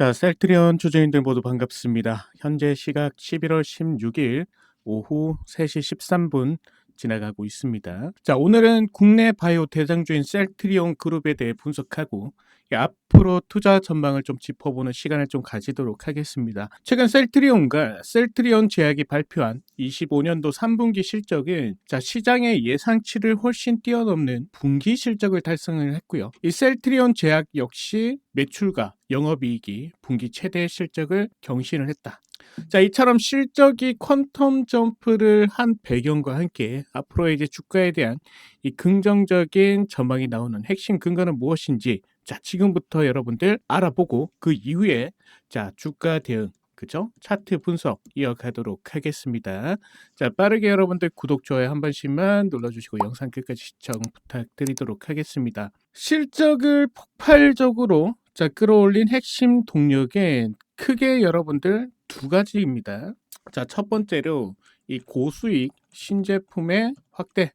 자, 셀트리온 주주님들 모두 반갑습니다. 현재 시각 11월 16일 오후 3시 13분 지나가고 있습니다. 자, 오늘은 국내 바이오 대장주인 셀트리온 그룹에 대해 분석하고 이 앞으로 투자 전망을 좀 짚어보는 시간을 좀 가지도록 하겠습니다. 최근 셀트리온과 셀트리온 제약이 발표한 25년도 3분기 실적은 자, 시장의 예상치를 훨씬 뛰어넘는 분기 실적을 달성을 했고요. 이 셀트리온 제약 역시 매출과 영업이익이 분기 최대 실적을 경신을 했다. 자, 이처럼 실적이 퀀텀 점프를 한 배경과 함께 앞으로 이제 주가에 대한 이 긍정적인 전망이 나오는 핵심 근거는 무엇인지 자, 지금부터 여러분들 알아보고 그 이후에 자, 주가 대응 그죠? 차트 분석 이어가도록 하겠습니다. 자, 빠르게 여러분들 구독, 좋아요 한 번씩만 눌러주시고 영상 끝까지 시청 부탁드리도록 하겠습니다. 실적을 폭발적으로 자, 끌어올린 핵심 동력은 크게 여러분들 두 가지입니다. 자, 첫 번째로 이 고수익 신제품의 확대.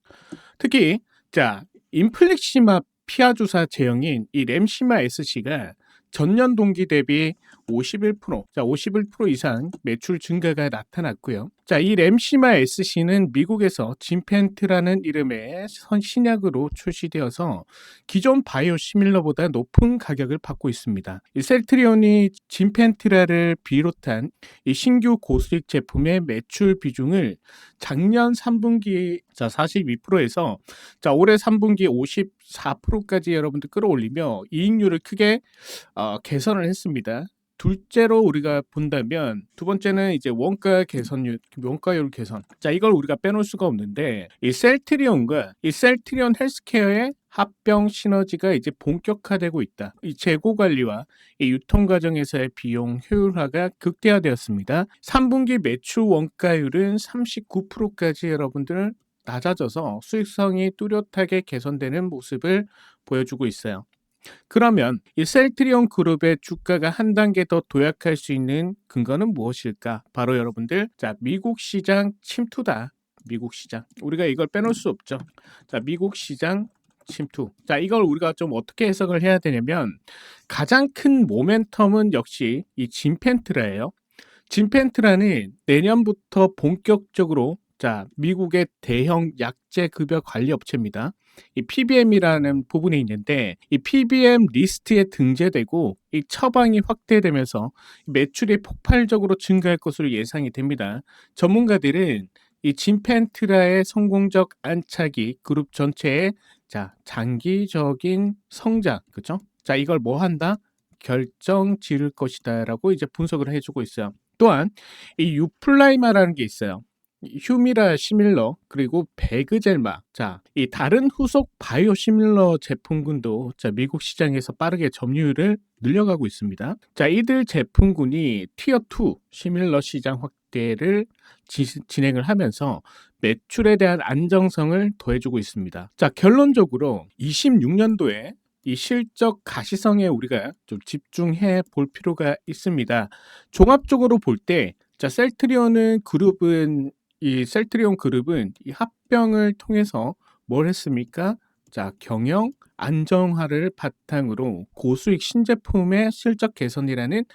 특히 자, 인플렉시마 피하 주사 제형인 이 램시마 SC가 전년 동기 대비 51%, 자, 51% 이상 매출 증가가 나타났고요. 자, 이 램시마 SC는 미국에서 진펜트라는 이름의 선 신약으로 출시되어서 기존 바이오 시밀러보다 높은 가격을 받고 있습니다. 이 셀트리온이 진펜트라를 비롯한 이 신규 고수익 제품의 매출 비중을 작년 3분기 자 42%에서 자 올해 3분기 54%까지 여러분들 끌어올리며 이익률을 크게 어, 개선을 했습니다. 둘째로 우리가 본다면 두 번째는 이제 원가 개선율, 원가율 개선. 자, 이걸 우리가 빼놓을 수가 없는데 이 셀트리온과 이 셀트리온 헬스케어의 합병 시너지가 이제 본격화되고 있다. 이 재고 관리와 이 유통 과정에서의 비용 효율화가 극대화되었습니다. 3분기 매출 원가율은 39%까지 여러분들 낮아져서 수익성이 뚜렷하게 개선되는 모습을 보여주고 있어요. 그러면 이 셀트리온 그룹의 주가가 한 단계 더 도약할 수 있는 근거는 무엇일까? 바로 여러분들, 자, 미국 시장 침투다. 미국 시장. 우리가 이걸 빼놓을 수 없죠. 자, 미국 시장 침투. 자, 이걸 우리가 좀 어떻게 해석을 해야 되냐면 가장 큰 모멘텀은 역시 이 진펜트라예요. 진펜트라는 내년부터 본격적으로 자, 미국의 대형 약재 급여 관리 업체입니다. 이 PBM이라는 부분이 있는데 이 PBM 리스트에 등재되고 이 처방이 확대되면서 매출이 폭발적으로 증가할 것으로 예상이 됩니다. 전문가들은 이 진펜트라의 성공적 안착이 그룹 전체의 자 장기적인 성장 그죠? 자 이걸 뭐 한다? 결정 지를 것이다라고 이제 분석을 해주고 있어요. 또한 이 유플라이마라는 게 있어요. 휴미라 시밀러 그리고 베그젤마 자 이 다른 후속 바이오 시밀러 제품군도 자 미국 시장에서 빠르게 점유율을 늘려가고 있습니다. 자 이들 제품군이 티어 2 시밀러 시장 확대를 지, 진행을 하면서 매출에 대한 안정성을 더해주고 있습니다. 자 결론적으로 26년도에 이 실적 가시성에 우리가 좀 집중해 볼 필요가 있습니다. 종합적으로 볼 때, 자, 셀트리온은 그룹은 이 셀트리온 그룹은 이 합병을 통해서 뭘 했습니까? 자, 경영 안정화를 바탕으로 고수익 신제품의 실적 개선이라는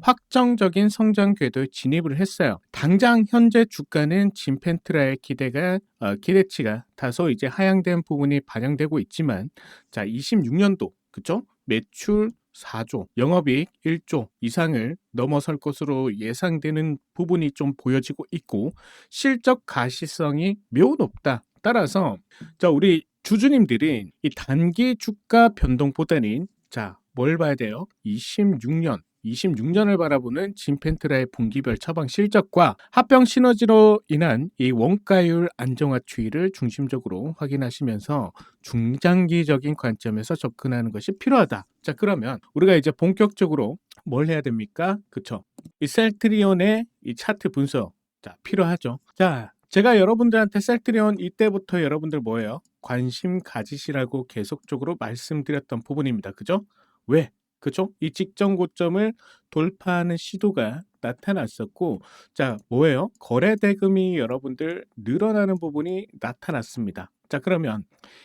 확정적인 성장 궤도에 진입을 했어요. 당장 현재 주가는 진펜트라의 기대가 어, 기대치가 다소 이제 하향된 부분이 반영되고 있지만 자 26년도 그죠? 매출 4조, 영업이익 1조 이상을 넘어설 것으로 예상되는 부분이 좀 보여지고 있고 실적 가시성이 매우 높다. 따라서 자 우리 주주님들이 이 단기 주가 변동보다는 자 뭘 봐야 돼요? 26년 26년을 바라보는 진펜트라의 분기별 처방 실적과 합병 시너지로 인한 이 원가율 안정화 추이를 중심적으로 확인하시면서 중장기적인 관점에서 접근하는 것이 필요하다. 자, 그러면 우리가 이제 본격적으로 뭘 해야 됩니까? 그쵸? 이 셀트리온의 이 차트 분석. 자, 필요하죠. 자, 제가 여러분들한테 셀트리온 이때부터 여러분들 뭐예요? 관심 가지시라고 계속적으로 말씀드렸던 부분입니다. 그죠? 왜? 그죠? 이 직전 고점을 돌파하는 시도가 나타났었고, 자, 뭐예요? 거래 대금이 여러분들 늘어나는 부분이 나타났습니다. 자, 그러면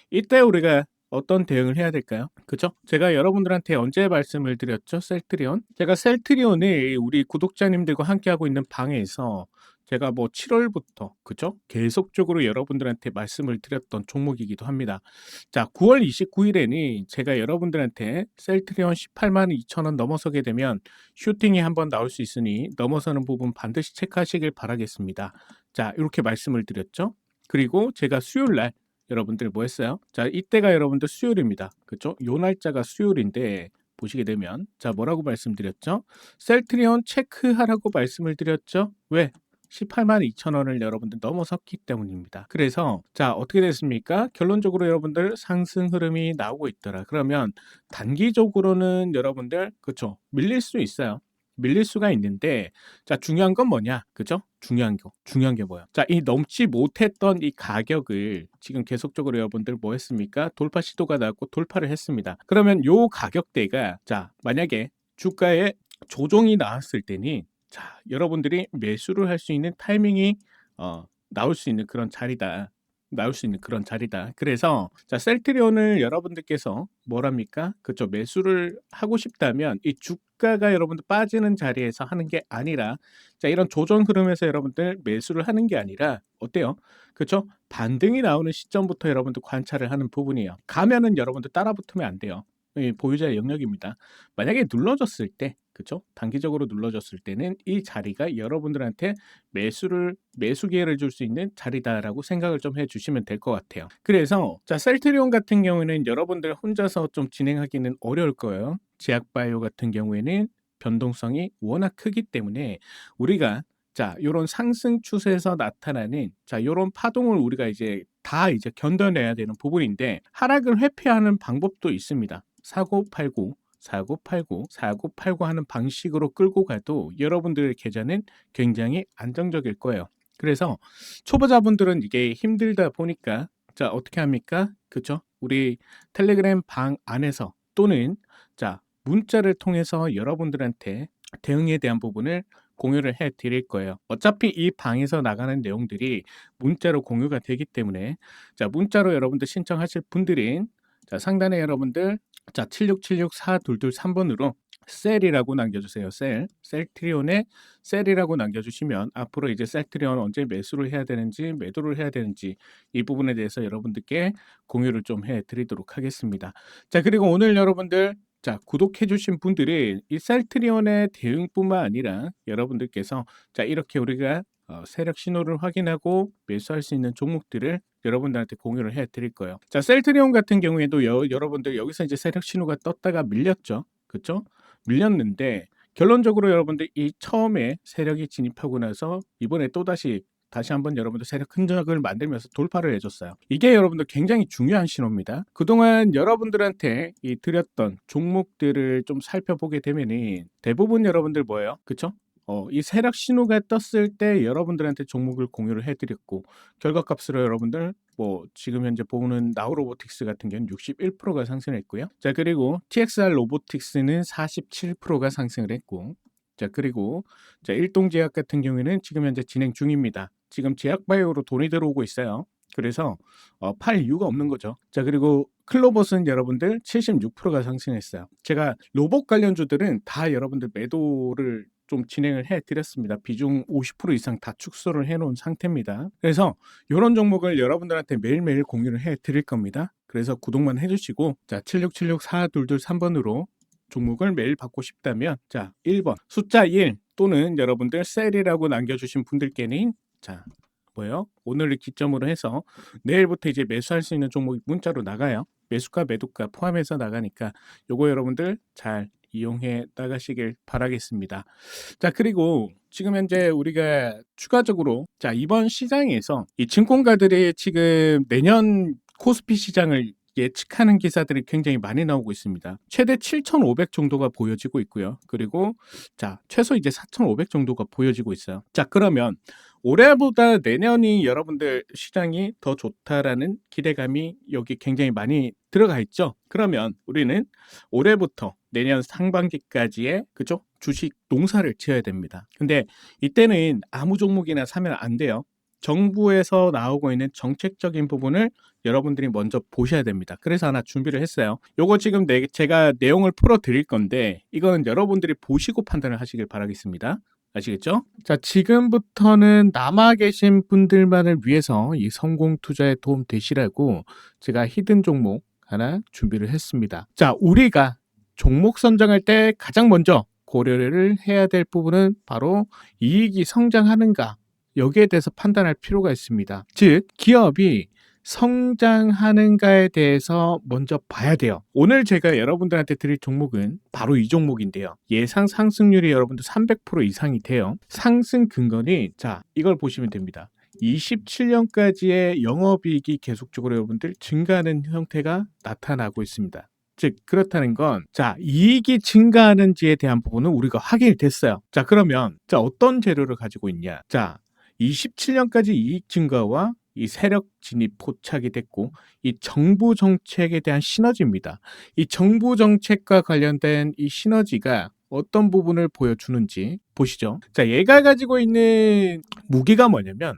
이때 우리가 어떤 대응을 해야 될까요? 그죠? 제가 여러분들한테 언제 말씀을 드렸죠? 셀트리온. 제가 셀트리온을 우리 구독자님들과 함께하고 있는 방에서 제가 뭐 7월부터 그죠? 계속적으로 여러분들한테 말씀을 드렸던 종목이기도 합니다. 자, 9월 29일에는 제가 여러분들한테 셀트리온 18만 2천 원 넘어서게 되면 슈팅이 한번 나올 수 있으니 넘어서는 부분 반드시 체크하시길 바라겠습니다. 자, 이렇게 말씀을 드렸죠. 그리고 제가 수요일 날 여러분들 뭐 했어요? 자, 이때가 여러분들 수요일입니다. 그죠? 요 날짜가 수요일인데 보시게 되면 자, 뭐라고 말씀드렸죠? 셀트리온 체크하라고 말씀을 드렸죠. 왜? 18만 2천 원을 여러분들 넘어섰기 때문입니다. 그래서 자 어떻게 됐습니까? 결론적으로 여러분들 상승 흐름이 나오고 있더라. 그러면 단기적으로는 여러분들 그쵸 밀릴 수 있어요. 밀릴 수가 있는데 자 중요한 건 뭐냐 그죠 중요한 거 중요한 게 뭐야 자이 넘지 못했던 이 가격을 지금 계속적으로 여러분들 뭐 했습니까 돌파 시도가 나왔고 돌파를 했습니다 그러면 요 가격대가 자 만약에 주가에 조정이 나왔을 때는 자 여러분들이 매수를 할 수 있는 타이밍이 어 나올 수 있는 그런 자리다 나올 수 있는 그런 자리다. 그래서 자 셀트리온을 여러분들께서 뭐랍니까? 그쵸 매수를 하고 싶다면 이 주가가 여러분들 빠지는 자리에서 하는 게 아니라 자 이런 조정 흐름에서 여러분들 매수를 하는 게 아니라 어때요? 그쵸 반등이 나오는 시점부터 여러분들 관찰을 하는 부분이에요. 가면은 여러분들 따라 붙으면 안 돼요. 이 보유자의 영역입니다. 만약에 눌러졌을 때, 그쵸? 단기적으로 눌러졌을 때는 이 자리가 여러분들한테 매수를 매수 기회를 줄 수 있는 자리다라고 생각을 좀 해주시면 될 것 같아요. 그래서 자 셀트리온 같은 경우에는 여러분들 혼자서 좀 진행하기는 어려울 거예요. 제약바이오 같은 경우에는 변동성이 워낙 크기 때문에 우리가 자 요런 상승 추세에서 나타나는 자 요런 파동을 우리가 이제 다 이제 견뎌내야 되는 부분인데 하락을 회피하는 방법도 있습니다. 사고 팔고 사고 팔고 사고 팔고 하는 방식으로 끌고 가도 여러분들의 계좌는 굉장히 안정적일 거예요. 그래서 초보자분들은 이게 힘들다 보니까 자 어떻게 합니까? 그죠? 우리 텔레그램 방 안에서 또는 자 문자를 통해서 여러분들한테 대응에 대한 부분을 공유를 해 드릴 거예요. 어차피 이 방에서 나가는 내용들이 문자로 공유가 되기 때문에 자 문자로 여러분들 신청하실 분들은 자 상단에 여러분들 자 7676422 셀이라고 남겨주세요. 셀 셀트리온에 셀이라고 남겨주시면 앞으로 이제 셀트리온 언제 매수를 해야 되는지 매도를 해야 되는지 이 부분에 대해서 여러분들께 공유를 좀 해드리도록 하겠습니다. 자 그리고 오늘 여러분들 자 구독해주신 분들이 이 셀트리온의 대응뿐만 아니라 여러분들께서 자 이렇게 우리가 어, 세력 신호를 확인하고 매수할 수 있는 종목들을 여러분들한테 공유를 해 드릴 거예요. 자, 셀트리온 같은 경우에도 여, 여러분들 여기서 이제 세력 신호가 떴다가 밀렸죠. 그렇죠? 밀렸는데 결론적으로 여러분들 이 처음에 세력이 진입하고 나서 이번에 또다시 다시 한번 여러분들 세력 흔적을 만들면서 돌파를 해줬어요. 이게 여러분들 굉장히 중요한 신호입니다. 그동안 여러분들한테 이 드렸던 종목들을 좀 살펴보게 되면은 대부분 여러분들 뭐예요? 그쵸? 어, 이 세력 신호가 떴을 때 여러분들한테 종목을 공유를 해드렸고 결과값으로 여러분들 뭐 지금 현재 보는 나우로보틱스 같은 경우는 61%가 상승했고요. 자 그리고 TXR 로보틱스는 47%가 상승을 했고 자 그리고 자 일동제약 같은 경우에는 지금 현재 진행 중입니다. 지금 제약바이오로 돈이 들어오고 있어요. 그래서 어, 팔 이유가 없는 거죠. 자 그리고 클로버스는 여러분들 76%가 상승했어요. 제가 로봇 관련주들은 다 여러분들 매도를 좀 진행을 해 드렸습니다. 비중 50% 이상 다 축소를 해 놓은 상태입니다. 그래서 이런 종목을 여러분들한테 매일매일 공유를 해 드릴 겁니다. 그래서 구독만 해 주시고 자, 76764223번으로 종목을 매일 받고 싶다면 자, 1번 숫자 1 또는 여러분들 셀이라고 남겨 주신 분들께는 자, 뭐예요? 오늘을 기점으로 해서 내일부터 이제 매수할 수 있는 종목이 문자로 나가요. 매수가 매도가 포함해서 나가니까 요거 여러분들 잘 이용해 나가시길 바라겠습니다. 자, 그리고 지금 현재 우리가 추가적으로 자, 이번 시장에서 이 증권가들이 지금 내년 코스피 시장을 예측하는 기사들이 굉장히 많이 나오고 있습니다. 최대 7,500 정도가 보여지고 있고요. 그리고 자, 최소 이제 4,500 정도가 보여지고 있어요. 자, 그러면 올해보다 내년이 여러분들 시장이 더 좋다라는 기대감이 여기 굉장히 많이 들어가 있죠. 그러면 우리는 올해부터 내년 상반기까지의 그죠? 주식 농사를 지어야 됩니다. 근데 이때는 아무 종목이나 사면 안 돼요. 정부에서 나오고 있는 정책적인 부분을 여러분들이 먼저 보셔야 됩니다. 그래서 하나 준비를 했어요. 요거 지금 내, 제가 내용을 풀어 드릴 건데 이거는 여러분들이 보시고 판단을 하시길 바라겠습니다. 아시겠죠? 자, 지금부터는 남아 계신 분들만을 위해서 이 성공 투자에 도움 되시라고 제가 히든 종목 하나 준비를 했습니다. 자, 우리가 종목 선정할 때 가장 먼저 고려를 해야 될 부분은 바로 이익이 성장하는가 여기에 대해서 판단할 필요가 있습니다. 즉, 기업이 성장하는가에 대해서 먼저 봐야 돼요. 오늘 제가 여러분들한테 드릴 종목은 바로 이 종목인데요. 예상 상승률이 여러분들 300% 이상이 돼요. 상승 근거는 자, 이걸 보시면 됩니다. 27년까지의 영업이익이 계속적으로 여러분들 증가하는 형태가 나타나고 있습니다. 즉 그렇다는 건 자 이익이 증가하는지에 대한 부분은 우리가 확인이 됐어요. 자 그러면 자 어떤 재료를 가지고 있냐? 자 27년까지 이익 증가와 이 세력 진입 포착이 됐고 이 정부 정책에 대한 시너지입니다. 이 정부 정책과 관련된 이 시너지가 어떤 부분을 보여주는지 보시죠. 자, 얘가 가지고 있는 무기가 뭐냐면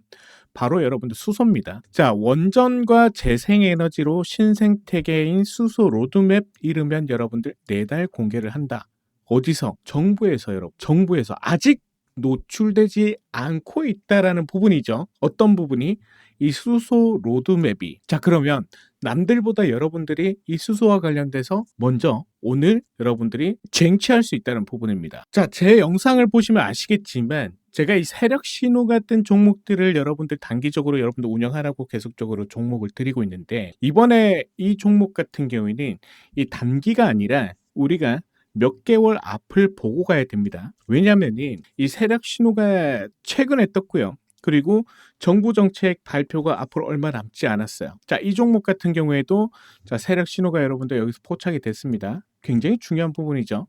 바로 여러분들 수소입니다. 자, 원전과 재생에너지로 신생태계인 수소 로드맵 이르면 여러분들 내달 공개를 한다. 어디서? 정부에서 여러분. 정부에서 아직 노출되지 않고 있다라는 부분이죠. 어떤 부분이 이 수소 로드맵이 자 그러면 남들보다 여러분들이 이 수소와 관련돼서 먼저 오늘 여러분들이 쟁취할 수 있다는 부분입니다. 자, 제 영상을 보시면 아시겠지만 제가 이 세력 신호 같은 종목들을 여러분들 단기적으로 여러분들 운영하라고 계속적으로 종목을 드리고 있는데 이번에 이 종목 같은 경우에는 이 단기가 아니라 우리가 몇 개월 앞을 보고 가야 됩니다. 왜냐하면 이 세력 신호가 최근에 떴고요. 그리고 정부 정책 발표가 앞으로 얼마 남지 않았어요. 자, 이 종목 같은 경우에도 자, 세력 신호가 여러분들 여기서 포착이 됐습니다. 굉장히 중요한 부분이죠.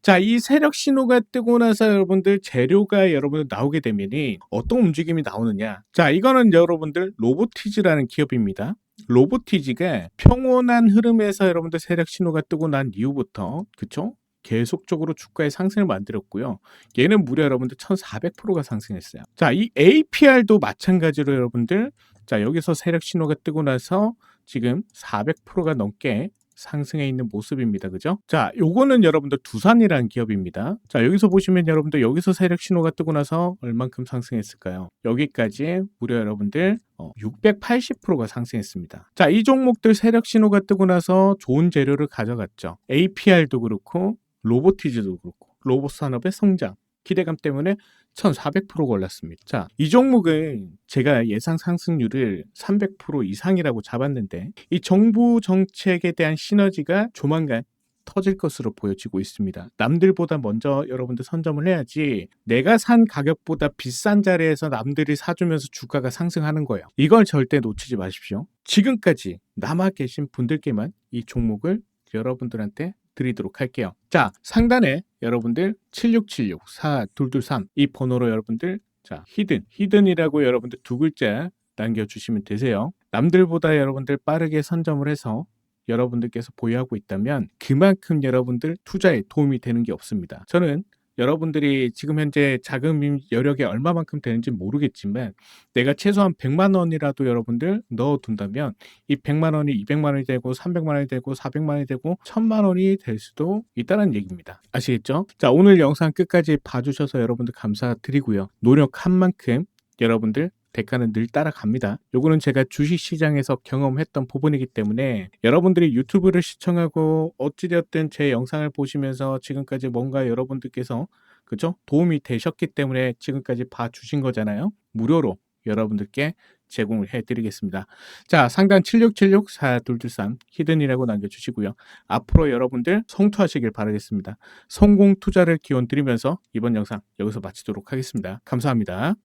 자, 이 세력 신호가 뜨고 나서 여러분들 재료가 여러분들 나오게 되면이 어떤 움직임이 나오느냐. 자, 이거는 여러분들 로보티즈라는 기업입니다. 로보티즈가 평온한 흐름에서 여러분들 세력 신호가 뜨고 난 이후부터 그쵸? 계속적으로 주가의 상승을 만들었고요. 얘는 무려 여러분들 1,400%가 상승했어요. 자, 이 APR도 마찬가지로 여러분들 자, 여기서 세력 신호가 뜨고 나서 지금 400%가 넘게 상승해 있는 모습입니다. 그죠? 자, 요거는 여러분들 두산이라는 기업입니다. 자, 여기서 보시면 여러분들 여기서 세력 신호가 뜨고 나서 얼만큼 상승했을까요? 여기까지 무려 여러분들 어, 680%가 상승했습니다. 자, 이 종목들 세력 신호가 뜨고 나서 좋은 재료를 가져갔죠. APR도 그렇고 로보티즈도 그렇고 로봇 산업의 성장 기대감 때문에 1,400%가 올랐습니다. 자, 이 종목은 제가 예상 상승률을 300% 이상이라고 잡았는데 이 정부 정책에 대한 시너지가 조만간 터질 것으로 보여지고 있습니다. 남들보다 먼저 여러분들 선점을 해야지 내가 산 가격보다 비싼 자리에서 남들이 사주면서 주가가 상승하는 거예요. 이걸 절대 놓치지 마십시오. 지금까지 남아 계신 분들께만 이 종목을 여러분들한테 드리도록 할게요. 자, 상단에 여러분들 7676-4223 이 번호로 여러분들 자, 히든, 히든이라고 여러분들 두 글자 남겨주시면 되세요. 남들보다 여러분들 빠르게 선점을 해서 여러분들께서 보유하고 있다면 그만큼 여러분들 투자에 도움이 되는 게 없습니다. 저는 여러분들이 지금 현재 자금 여력이 얼마만큼 되는지 모르겠지만 내가 최소한 100만 원이라도 여러분들 넣어둔다면 이 100만 원이 200만 원이 되고 300만 원이 되고 400만 원이 되고 1000만 원이 될 수도 있다는 얘기입니다. 아시겠죠? 자 오늘 영상 끝까지 봐주셔서 여러분들 감사드리고요. 노력한 만큼 여러분들 대가는 늘 따라갑니다. 요거는 제가 주식시장에서 경험했던 부분이기 때문에 여러분들이 유튜브를 시청하고 어찌되었든 제 영상을 보시면서 지금까지 뭔가 여러분들께서 그죠? 도움이 되셨기 때문에 지금까지 봐주신 거잖아요. 무료로 여러분들께 제공을 해드리겠습니다. 자, 상단 7676-4223 히든이라고 남겨주시고요. 앞으로 여러분들 성투하시길 바라겠습니다. 성공 투자를 기원 드리면서 이번 영상 여기서 마치도록 하겠습니다. 감사합니다.